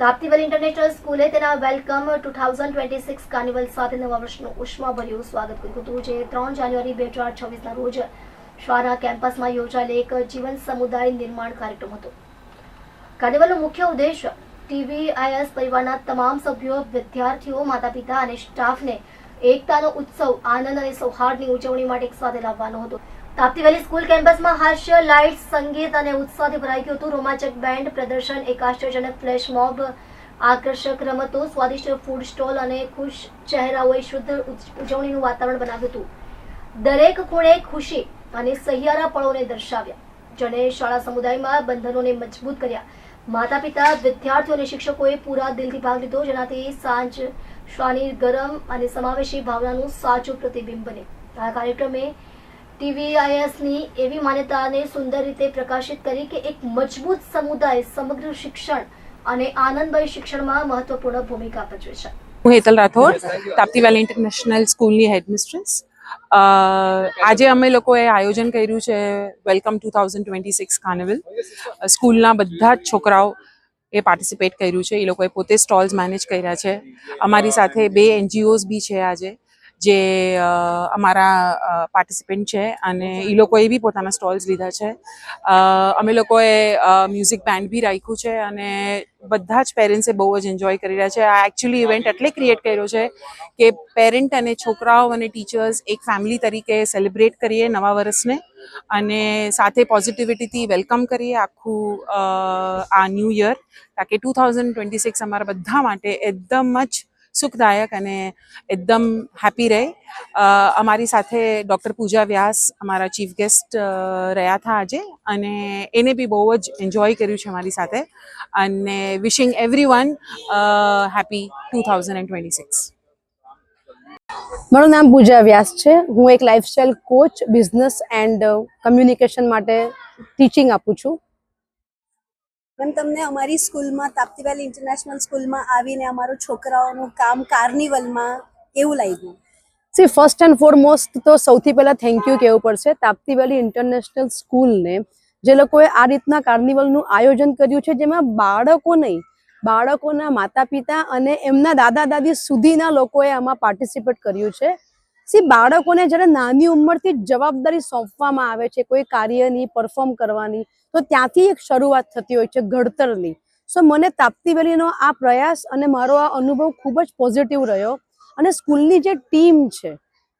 તાપ્તીવલ international સ્કૂલે તેના welcome two thousand twenty six carnival સાથે નવા વર્ષનું ઉષ્માભર્યું સ્વાગત કર્યું હતું, જે ત્રણ જાન્યુઆરી બે હજાર છવ્વીસના રોજ શાળા કેમ્પસમાં યોજાયેલ એક જીવન સમુદાય નિર્માણ કાર્યક્રમ હતો. કાર્નિવલનો મુખ્ય ઉદ્દેશ ટીવીઆઈએસ પરિવારના તમામ સભ્યો, વિદ્યાર્થીઓ માતા પિતા અને સ્ટાફને એકતાનો ઉત્સવ, આનંદ અને સૌહાર્દની ઉજવણી માટે એક સાથે લાવવાનો હતો. તાપ્તી વેલી સ્કૂલ કેમ્પસમાં હાસ્ય, લાઇટ, સંગીત અને ઉત્સાહથી ભરાઈ ગયું હતું. રોમાંચક બેન્ડ, પ્રદર્શન, એક આશ્ચર્યજનક ફ્લેશ મોબ, આકર્ષક રમતો, સ્વાદિષ્ટ ફૂડ સ્ટોલ અને ખુશ ચહેરાઓએ શુદ્ધ ઉજવણીનું વાતાવરણ બનાવ્યું હતું. દરેક ખૂણે ખુશી અને સહિયારા પળોને દર્શાવ્યા. જેણે શાળા સમુદાયમાં બંધનોને મજબૂત કર્યા. માતા પિતા વિદ્યાર્થીઓ અને શિક્ષકોએ પૂરા દિલથી ભાગ લીધો, જેનાથી સાંજ શાની ગરમ અને સમાવેશી ભાવનાનું સાચું પ્રતિબિંબ બને આ કાર્યક્રમે ટીવીઆઈએસની એવી માન્યતાને સુંદર રીતે પ્રકાશિત કરી કે એક મજબૂત સમુદાય સમગ્ર શિક્ષણ અને આનંદભાઈ શિક્ષણમાં મહત્વપૂર્ણ ભૂમિકા ભજવે છે. હું હેતલ રાઠોડ તાપ્તી વેલી ઇન્ટરનેશનલ સ્કૂલની હેડમિસ્ટ્રેસ આજે અમે લોકોએ આયોજન કર્યું છે welcome two thousand twenty six carnival. સ્કૂલના બધા જ છોકરાઓ એ પાર્ટિસિપેટ કર્યું છે. એ લોકોએ પોતે સ્ટોલ્સ મેનેજ કર્યા છે. અમારી સાથે બે એનજીઓઝ બી છે આજે. જે અમારા પાર્ટિસિપન્ટ છે અને એ લોકોએ બી પોતાના સ્ટોલ્સ લીધા છે. અમે લોકોએ મ્યુઝિક બેન્ડ બી રાખ્યું છે અને બધા જ પેરેન્ટ્સે બહુ જ એન્જોય કરી રહ્યા છે. આ એકચ્યુઅલી ઇવેન્ટ એટલે ક્રિએટ કર્યો છે કે પેરેન્ટ અને છોકરાઓ અને ટીચર્સ એક ફેમિલી તરીકે સેલિબ્રેટ કરીએ નવા વર્ષને અને સાથે પોઝિટિવિટીથી વેલકમ કરીએ આખું આ ન્યૂ યર તાકે ટુ થાઉઝન્ડ ટ્વેન્ટી સિક્સ અમારા બધા માટે એકદમ જ સુખદાયક અને એકદમ હેપી રહે. અમારી સાથે ડૉક્ટર પૂજા વ્યાસ અમારા ચીફ ગેસ્ટ રહ્યા હતા આજે અને એને બી બહુ જ એન્જોય કર્યું છે અમારી સાથે અને wishing everyone happy two thousand and twenty six મારું નામ પૂજા વ્યાસ છે. હું એક lifestyle coach business and communication માટે ટીચિંગ આપું છું. મેમ તમને અમારી સ્કૂલમાં, તાપતી વેલી ઇન્ટરનેશનલ સ્કૂલમાં આવીને અમારું છોકરાઓનું કામ કાર્નિવલમાં કેવું લાગ્યું. સી ફર્સ્ટ એન્ડ ફોરમોસ્ટ તો સૌથી પહેલા થેન્ક યુ કહેવું પડશે. તાપ્તી વેલી ઇન્ટરનેશનલ સ્કૂલને જે લોકોએ આ રીતના કાર્નિવલનું આયોજન કર્યું છે, જેમાં બાળકો નહીં, બાળકોના માતા પિતા અને એમના દાદા દાદી સુધીના લોકોએ આમાં પાર્ટિસિપેટ કર્યું છે. સી બાળકોને જ્યારે નાની ઉંમરથી જવાબદારી સોંપવામાં આવે છે, કોઈ કાર્યની પરફોર્મ કરવાની, તો ત્યાંથી એક શરૂઆત થતી હોય છે ઘડતરની. સો મને તાપતી વેલીનો આ પ્રયાસ અને મારો આ અનુભવ ખૂબ જ પોઝિટિવ રહ્યો અને સ્કૂલની જે ટીમ છે,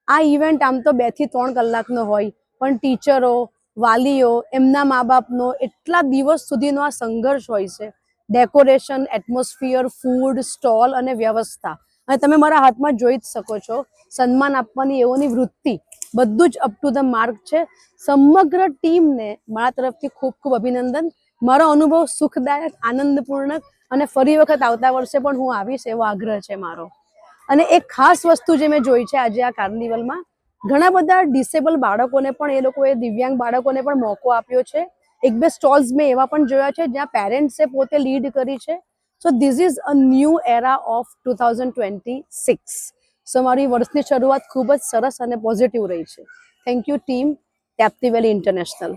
આ ઇવેન્ટ આમ તો બેથી ત્રણ કલાકનો હોય, પણ ટીચરો, વાલીઓ, એમના મા બાપનો એટલા દિવસ સુધીનો આ સંઘર્ષ હોય છે. ડેકોરેશન એટમોસ્ફિયર ફૂડ સ્ટોલ અને વ્યવસ્થા. અને તમે મારા હાથમાં જોઈ જ શકો છો. સન્માન આપવાની એઓની વૃત્તિ. બધું જ અપ ટુ ધ માર્ક છે. સમગ્ર ટીમને મારા તરફથી ખૂબ ખૂબ અભિનંદન. મારો અનુભવ સુખદાયક આનંદપૂર્ણક અને ફરી વખત આવતા વર્ષે પણ હું આવીશ એવો આગ્રહ છે મારો. અને એક ખાસ વસ્તુ જે મેં જોઈ છે આજે આ કાર્નિવલમાં, ઘણા બધા ડિસેબલ બાળકોને પણ એ લોકોએ, દિવ્યાંગ બાળકોને પણ મોકો આપ્યો છે. એક બે સ્ટોલ્સ મેં એવા પણ જોયા છે જ્યાં પેરેન્ટ્સે પોતે લીડ કરી છે. So this is a new era of two thousand twenty six so મારી વર્ષની શરૂઆત ખૂબ જ સરસ અને પોઝિટિવ રહી છે. Thank you team Tapti valley international